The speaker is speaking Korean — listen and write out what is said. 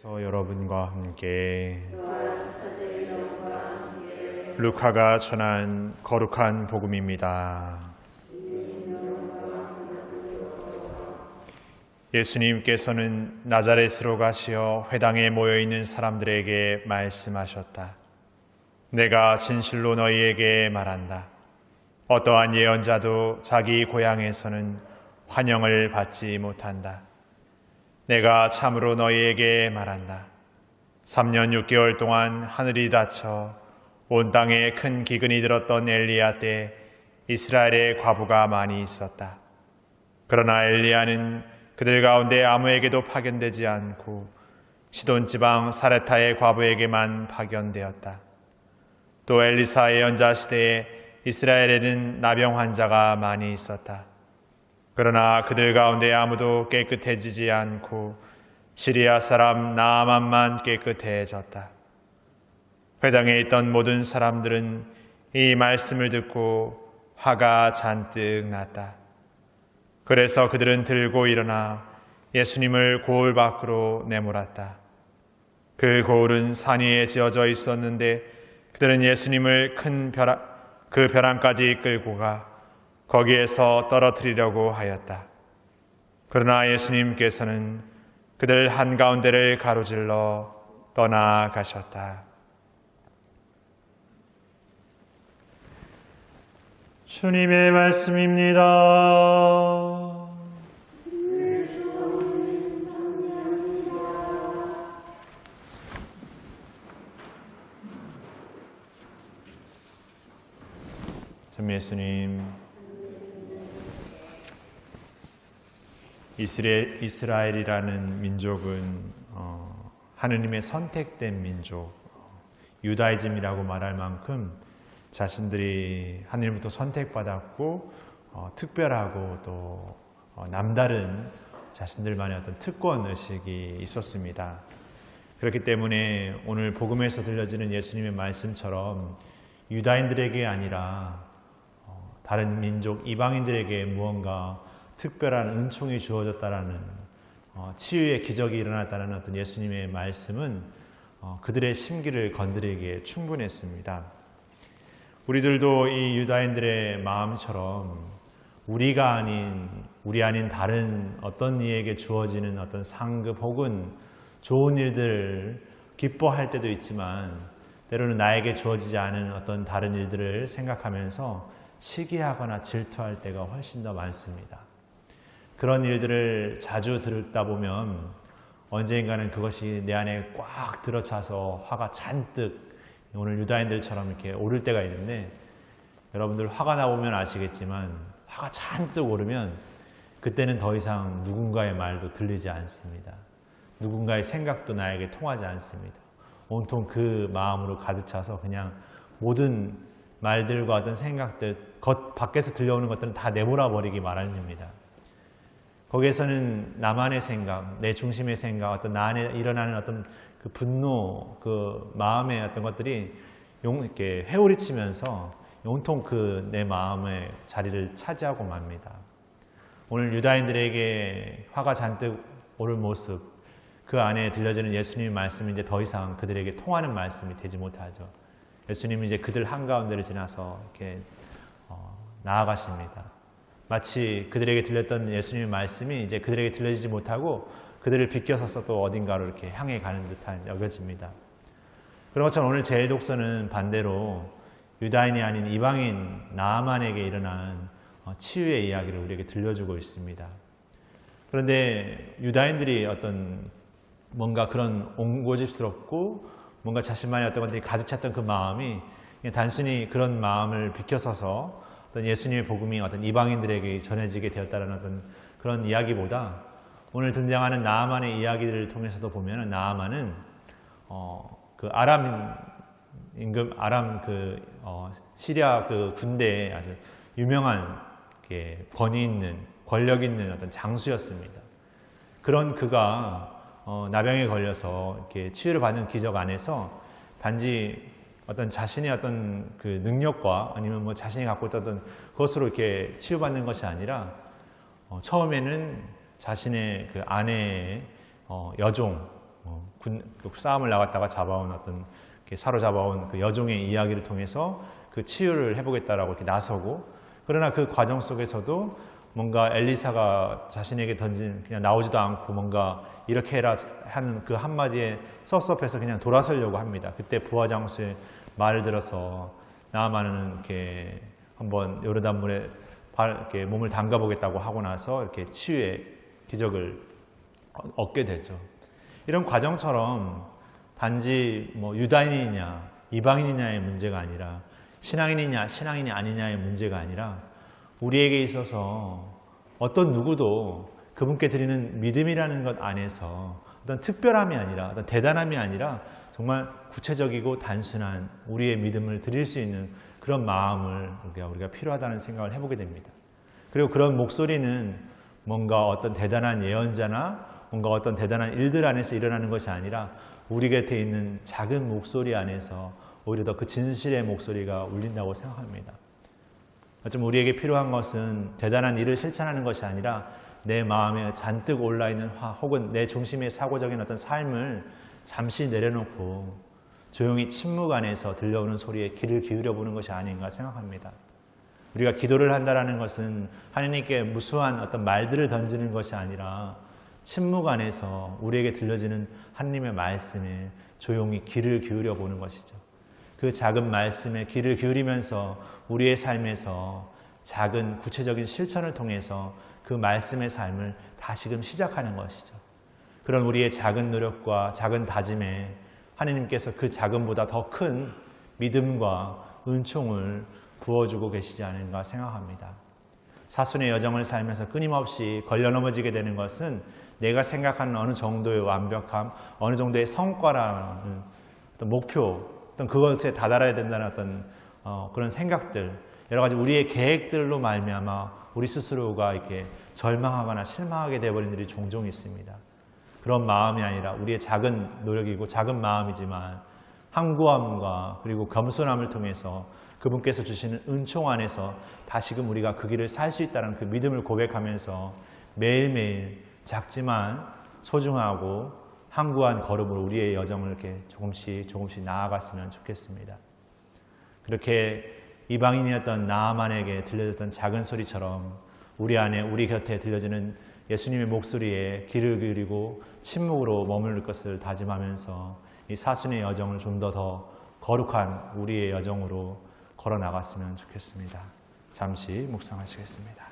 그래서 여러분과 함께 루카가 전한 거룩한 복음입니다. 예수님께서는 나자렛으로 가시어 회당에 모여 있는 사람들에게 말씀하셨다. 내가 진실로 너희에게 말한다. 어떠한 예언자도 자기 고향에서는 환영을 받지 못한다. 내가 참으로 너희에게 말한다. 3년 6개월 동안 하늘이 닫혀 온 땅에 큰 기근이 들었던 엘리야 때 이스라엘의 과부가 많이 있었다. 그러나 엘리야는 그들 가운데 아무에게도 파견되지 않고 시돈 지방 사레타의 과부에게만 파견되었다. 또 엘리사의 연자 시대에 이스라엘에는 나병 환자가 많이 있었다. 그러나 그들 가운데 아무도 깨끗해지지 않고 시리아 사람 나아만만 깨끗해졌다. 회당에 있던 모든 사람들은 이 말씀을 듣고 화가 잔뜩 났다. 그래서 그들은 들고 일어나 예수님을 고을 밖으로 내몰았다. 그 고을은 산 위에 지어져 있었는데 그들은 예수님을 큰 벼랑, 그 벼랑까지 끌고 가 거기에서 떨어뜨리려고 하였다. 그러나 예수님께서는 그들 한가운데를 가로질러 떠나가셨다. 주님의 말씀입니다. 참 예수님 이스라엘, 이스라엘이라는 민족은 어, 하느님의 선택된 민족 유다이즘이라고 말할 만큼 자신들이 하느님부터 선택받았고 어, 특별하고 또 어, 남다른 자신들만의 어떤 특권 의식이 있었습니다. 그렇기 때문에 오늘 복음에서 들려지는 예수님의 말씀처럼 유다인들에게 아니라 어, 다른 민족 이방인들에게 무언가 특별한 은총이 주어졌다라는 어, 치유의 기적이 일어났다는 어떤 예수님의 말씀은 어, 그들의 심기를 건드리기에 충분했습니다. 우리들도 이 유다인들의 마음처럼 우리가 아닌 우리 아닌 다른 어떤 이에게 주어지는 어떤 상급 혹은 좋은 일들을 기뻐할 때도 있지만 때로는 나에게 주어지지 않은 어떤 다른 일들을 생각하면서 시기하거나 질투할 때가 훨씬 더 많습니다. 그런 일들을 자주 들다 보면 언젠가는 그것이 내 안에 꽉 들어차서 화가 잔뜩 오늘 유다인들처럼 이렇게 오를 때가 있는데 여러분들 화가 나오면 아시겠지만 화가 잔뜩 오르면 그때는 더 이상 누군가의 말도 들리지 않습니다. 누군가의 생각도 나에게 통하지 않습니다. 온통 그 마음으로 가득 차서 그냥 모든 말들과 어떤 생각들, 겉 밖에서 들려오는 것들은 다 내몰아 버리기 마련입니다. 거기에서는 나만의 생각, 내 중심의 생각, 어떤 나 안에 일어나는 어떤 그 분노, 그 마음의 어떤 것들이 용, 이렇게 회오리치면서 온통 그 내 마음의 자리를 차지하고 맙니다. 오늘 유다인들에게 화가 잔뜩 오를 모습, 그 안에 들려지는 예수님의 말씀이 이제 더 이상 그들에게 통하는 말씀이 되지 못하죠. 예수님이 이제 그들 한가운데를 지나서 이렇게 어, 나아가십니다. 마치 그들에게 들렸던 예수님의 말씀이 이제 그들에게 들려지지 못하고 그들을 비껴서서 또 어딘가로 이렇게 향해 가는 듯한 여겨집니다. 그런 것처럼 오늘 제 독서는 반대로 유다인이 아닌 이방인 나아만에게 일어난 어, 치유의 이야기를 우리에게 들려주고 있습니다. 그런데 유다인들이 어떤 뭔가 그런 옹고집스럽고 뭔가 자신만의 어떤 것들이 가득 찼던 그 마음이 단순히 그런 마음을 비켜서서 어떤 예수님의 복음이 어떤 이방인들에게 전해지게 되었다는 어떤 그런 이야기보다 오늘 등장하는 나아만의 이야기들을 통해서도 보면 나아만은 어, 그 아람 임금 아람 그 어, 시리아 그 군대에 아주 유명한 권위 있는 권력 있는 어떤 장수였습니다. 그런 그가 어, 나병에 걸려서 이렇게 치유를 받는 기적 안에서 단지 어떤 자신의 어떤 그 능력과 아니면 뭐 자신이 갖고 있던 그것으로 이렇게 치유받는 것이 아니라 어, 처음에는 자신의 그 아내의 어, 여종 어, 군, 그 싸움을 나갔다가 잡아온 어떤 사로잡아온 그 여종의 이야기를 통해서 그 치유를 해보겠다라고 이렇게 나서고 그러나 그 과정 속에서도 뭔가 엘리사가 자신에게 던진 그냥 나오지도 않고 뭔가 이렇게 해라 하는 그 한마디에 섭섭해서 그냥 돌아서려고 합니다. 그때 부하장수의 말을 들어서 나아만은 이렇게 한번 요르단 물에 발, 이렇게 몸을 담가 보겠다고 하고 나서 이렇게 치유의 기적을 얻게 되죠. 이런 과정처럼 단지 뭐 유다인이냐 이방인이냐의 문제가 아니라 신앙인이냐 신앙인이 아니냐의 문제가 아니라 우리에게 있어서 어떤 누구도 그분께 드리는 믿음이라는 것 안에서 어떤 특별함이 아니라 어떤 대단함이 아니라 정말 구체적이고 단순한 우리의 믿음을 드릴 수 있는 그런 마음을 우리가, 우리가 필요하다는 생각을 해보게 됩니다. 그리고 그런 목소리는 뭔가 어떤 대단한 예언자나 뭔가 어떤 대단한 일들 안에서 일어나는 것이 아니라 우리 곁에 있는 작은 목소리 안에서 오히려 더 그 진실의 목소리가 울린다고 생각합니다. 좀 우리에게 필요한 것은 대단한 일을 실천하는 것이 아니라 내 마음에 잔뜩 올라있는 화 혹은 내 중심의 사고적인 어떤 삶을 잠시 내려놓고 조용히 침묵 안에서 들려오는 소리에 귀를 기울여 보는 것이 아닌가 생각합니다. 우리가 기도를 한다라는 것은 하나님께 무수한 어떤 말들을 던지는 것이 아니라 침묵 안에서 우리에게 들려지는 하나님의 말씀에 조용히 귀를 기울여 보는 것이죠. 그 작은 말씀에 귀를 기울이면서 우리의 삶에서 작은 구체적인 실천을 통해서 그 말씀의 삶을 다시금 시작하는 것이죠. 그런 우리의 작은 노력과 작은 다짐에 하나님께서 그 작은보다 더 큰 믿음과 은총을 부어주고 계시지 않은가 생각합니다. 사순의 여정을 살면서 끊임없이 걸려 넘어지게 되는 것은 내가 생각하는 어느 정도의 완벽함, 어느 정도의 성과라는 어떤 목표, 어떤 그것에 다다라야 된다는 어떤 어, 그런 생각들, 여러 가지 우리의 계획들로 말미암아 우리 스스로가 이렇게 절망하거나 실망하게 되어버리는 일이 종종 있습니다. 그런 마음이 아니라 우리의 작은 노력이고 작은 마음이지만 항구함과 그리고 겸손함을 통해서 그분께서 주시는 은총 안에서 다시금 우리가 그 길을 살 수 있다는 그 믿음을 고백하면서 매일매일 작지만 소중하고 항구한 걸음으로 우리의 여정을 이렇게 조금씩 조금씩 나아갔으면 좋겠습니다. 그렇게 이방인이었던 나아만에게 들려졌던 작은 소리처럼 우리 안에 우리 곁에 들려지는 예수님의 목소리에 귀를 기울이고 침묵으로 머무를 것을 다짐하면서 이 사순의 여정을 좀 더더 거룩한 우리의 여정으로 걸어 나갔으면 좋겠습니다. 잠시 묵상하시겠습니다.